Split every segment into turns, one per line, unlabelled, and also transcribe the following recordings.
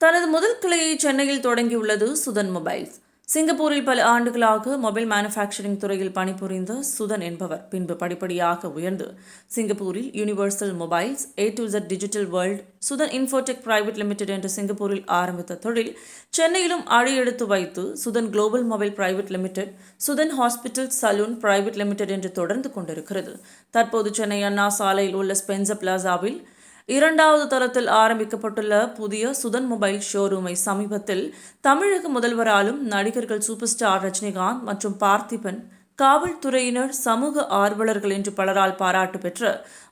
தனது முதல் கிளையை சென்னையில் தொடங்கியுள்ளது சுதன் மொபைல்ஸ். சிங்கப்பூரில் பல ஆண்டுகளாக மொபைல் மேனுஃபேக்சரிங் துறையில் பணிபுரிந்த சுதன் என்பவர் பின்பு படிப்படியாக உயர்ந்து. சிங்கப்பூரில் universal mobiles A to Z digital world Sudhan infotech private limited என்ற சிங்கப்பூரில் ஆரம்பித்த தொழில் சென்னையிலும் அடியெடுத்து வைத்து Sudhan global mobile private limited Sudhan hospital salon private limited என்று தொடர்ந்து கொண்டிருக்கிறது. தற்போது சென்னை அண்ணா சாலையில் உள்ள ஸ்பென்சர் பிளாசாவில் இரண்டாவது தரத்தில் ஆரம்பிக்கப்பட்டுள்ள புதிய சுதன் மொபைல் ஷோரூமை சமீபத்தில் தமிழக முதல்வராலும் நடிகர்கள் சூப்பர் ஸ்டார் ரஜினிகாந்த் மற்றும் பார்த்திபன் காவல்துறையினர் சமூக ஆர்வலர்கள் என்று பலரால் பாராட்டு பெற்ற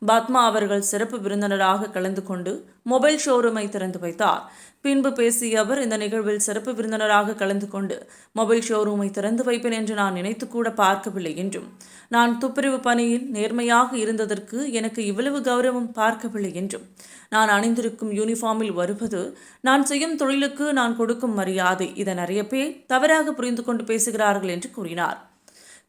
பத்மா அவர்கள் சிறப்பு விருந்தினராக கலந்து கொண்டு மொபைல் ஷோரூமை திறந்து வைத்தார். பின்பு பேசிய அவர் இந்த நிகழ்வில் சிறப்பு விருந்தினராக கலந்து கொண்டு மொபைல் ஷோரூமை திறந்து வைப்பேன் என்று நான் நினைத்து கூட பார்க்கவில்லை என்றும் நான் துப்புரவு பணியில் நேர்மையாக இருந்ததற்கு எனக்கு இவ்வளவு கௌரவம் பார்க்கவில்லை என்றும் நான் அணிந்திருக்கும் யூனிஃபார்மில் வருவது நான் செய்யும் தொழிலுக்கு நான் கொடுக்கும் மரியாதை இதை நிறைய பேர் தவறாக புரிந்து கொண்டு பேசுகிறார்கள் என்று கூறினார்.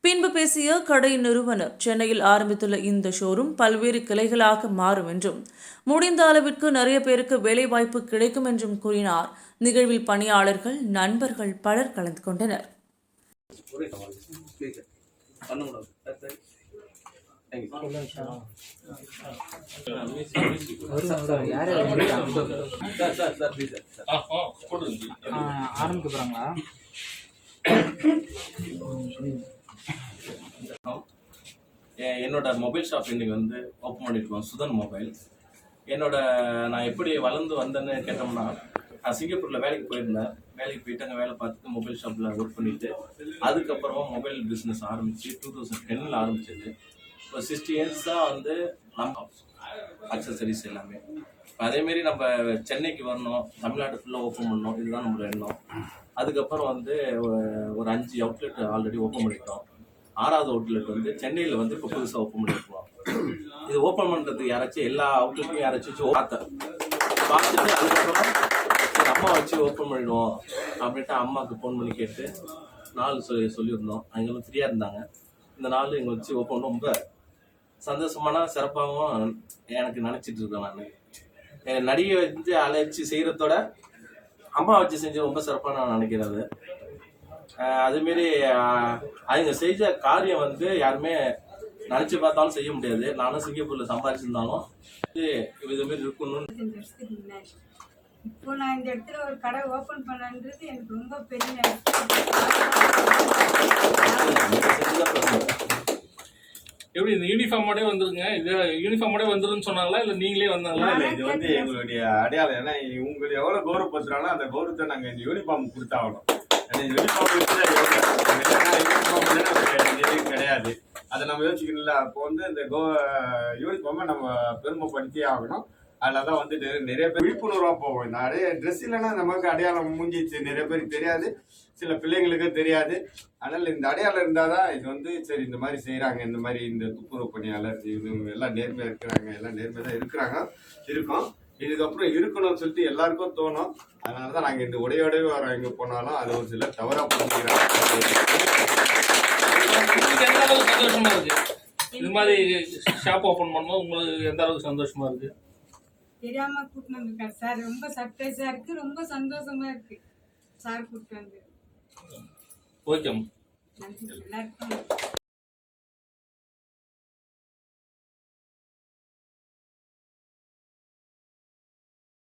பின்பு பேசிய கடை நிறுவனர் சென்னையில் ஆரம்பித்துள்ள இந்த ஷோரூம் பல்வேறு கிளைகளாக மாறும் என்றும் முடிந்த அளவிற்கு நிறைய பேருக்கு வேலைவாய்ப்பு கிடைக்கும் என்றும் கூறினார் நிகழ்வில் பணியாளர்கள் நண்பர்கள் பலர் கலந்து கொண்டனர்
ஆரம்பிக்க
போறாங்களா என்னோட மொபைல் ஷாப் இன்னைக்கு வந்து ஓப்பன் பண்ணியிருக்கோம் சுதன் மொபைல். என்னோட நான் எப்படி வளர்ந்து வந்தேன்னு கேட்டோம்னா நான் சிங்கப்பூரில் வேலைக்கு போயிருந்தேன். வேலைக்கு போயிட்டு அங்கே வேலை பார்த்துட்டு மொபைல் ஷாப்பில் ஒர்க் பண்ணிட்டு அதுக்கப்புறமா மொபைல் பிஸ்னஸ் ஆரம்பித்து டூ தௌசண்ட் டென்னில் ஆரம்பிச்சது. இப்போ சிக்ஸ்டி இயர்ஸ் தான் வந்து நம்ம அக்சசரிஸ் எல்லாமே. அதேமாரி நம்ம சென்னைக்கு வரணும் தமிழ்நாடு ஃபுல்லாக ஓப்பன் பண்ணணும் இதுதான் நம்மளோட எண்ணம். அதுக்கப்புறம் வந்து ஒரு- அஞ்சு அவுட்லெட் ஆல்ரெடி ஓப்பன் பண்ணிட்டோம் ஆறாவது அவுட்லெட் வந்து சென்னையில் வந்து இப்போ புதுசாக ஓப்பன் பண்ணிருக்கோம். இது ஓப்பன் பண்ணுறதுக்கு யாராச்சும் எல்லா அவுட்லெட்டும் யாராச்சும் பார்த்தேன் பார்த்துட்டு அதுக்கப்புறம் அம்மா வச்சு ஓப்பன் பண்ணிடுவோம் அப்படின்ட்டு அம்மாவுக்கு ஃபோன் பண்ணி கேட்டு நாள் சொல்லி சொல்லியிருந்தோம். அவங்களும் ஃப்ரீயாக இருந்தாங்க. இந்த நாள் எங்களை வச்சு ஓப்பன் ரொம்ப சந்தோஷமான சிறப்பாகவும் எனக்கு நினச்சிட்டு இருக்கேன் நான். என் நடிகை வந்து அழைச்சி செய்கிறதோட அம்மா வச்சு செஞ்சு ரொம்ப சிறப்பாக நான் நினைக்கிறது அதுமாரி அவங்க செஞ்ச காரியம் வந்து யாருமே நினச்சி பார்த்தாலும் செய்ய முடியாது. நானும் சிங்கப்பூரில் சம்பாதிச்சிருந்தாலும் இதுமாரி இருக்கணும்னு.
இப்போ நான் இந்த இடத்துல ஒரு கடை ஓப்பன் பண்ணன்றது எனக்கு ரொம்ப பெரிய
இந்த யூனிஃபார்மோடய வந்துருங்க. இது யூனிஃபார்மோடய வந்துருன்னு சொன்னாங்களா? இல்லை நீங்களே வந்தாங்களா?
இல்ல, இது வந்து எங்களுடைய அடையாளம். ஏன்னா இவங்க எவ்வளவு கௌரவப்படுத்துறாங்களோ அந்த கௌரவத்தை நாங்க இந்த யூனிஃபார்ம் கொடுத்தாகணும். ஏன்னா யூனிஃபார்ம் யூனிஃபார்ம் கிடையாது. அதை நம்ம யோசிக்கணும்ல. அப்போ வந்து இந்த கோ யூனிஃபார்மை நம்ம பெருமைப்படுத்தியே ஆகணும். அதில் தான் வந்து நிறைய- நிறைய பேர் விழிப்புணர்வாக போவோம். நிறைய ட்ரெஸ் இல்லைன்னா நமக்கு அடையாளம் மூஞ்சிச்சு. நிறைய பேருக்கு தெரியாது. சில பிள்ளைங்களுக்கு தெரியாது. அதனால இந்த அடையாளம் இருந்தால் தான் இது வந்து சரி இந்த மாதிரி செய்கிறாங்க இந்த மாதிரி இந்த துப்புரவு பணியாளர் இவங்க எல்லாம் நேர்மையாக இருக்கிறாங்க. எல்லாம் நேர்மையாக தான் இருக்கிறாங்க. இருக்கும். இதுக்கப்புறம் இருக்கணும்னு சொல்லிட்டு எல்லாருக்கும் தோணும். அதனால தான் நாங்கள் இந்த உடையோடவே வரோம். எங்கே போனாலும் அது ஒரு சில தவறாக புரிஞ்சுக்கிறாங்க.
இது மாதிரி ஷாப் ஓப்பன் பண்ணும்போது உங்களுக்கு எந்த அளவுக்கு சந்தோஷமா இருக்கு?
தெரியாம கூட்டிட்டு வந்திருக்காரு சார் ரொம்ப சர்ப்ரைஸா இருக்கு ரொம்ப சந்தோஷமா இருக்கு. சார் கூப்பிட்டு வந்து.
ஓகே.
நன்றி. எல்லாருக்கும்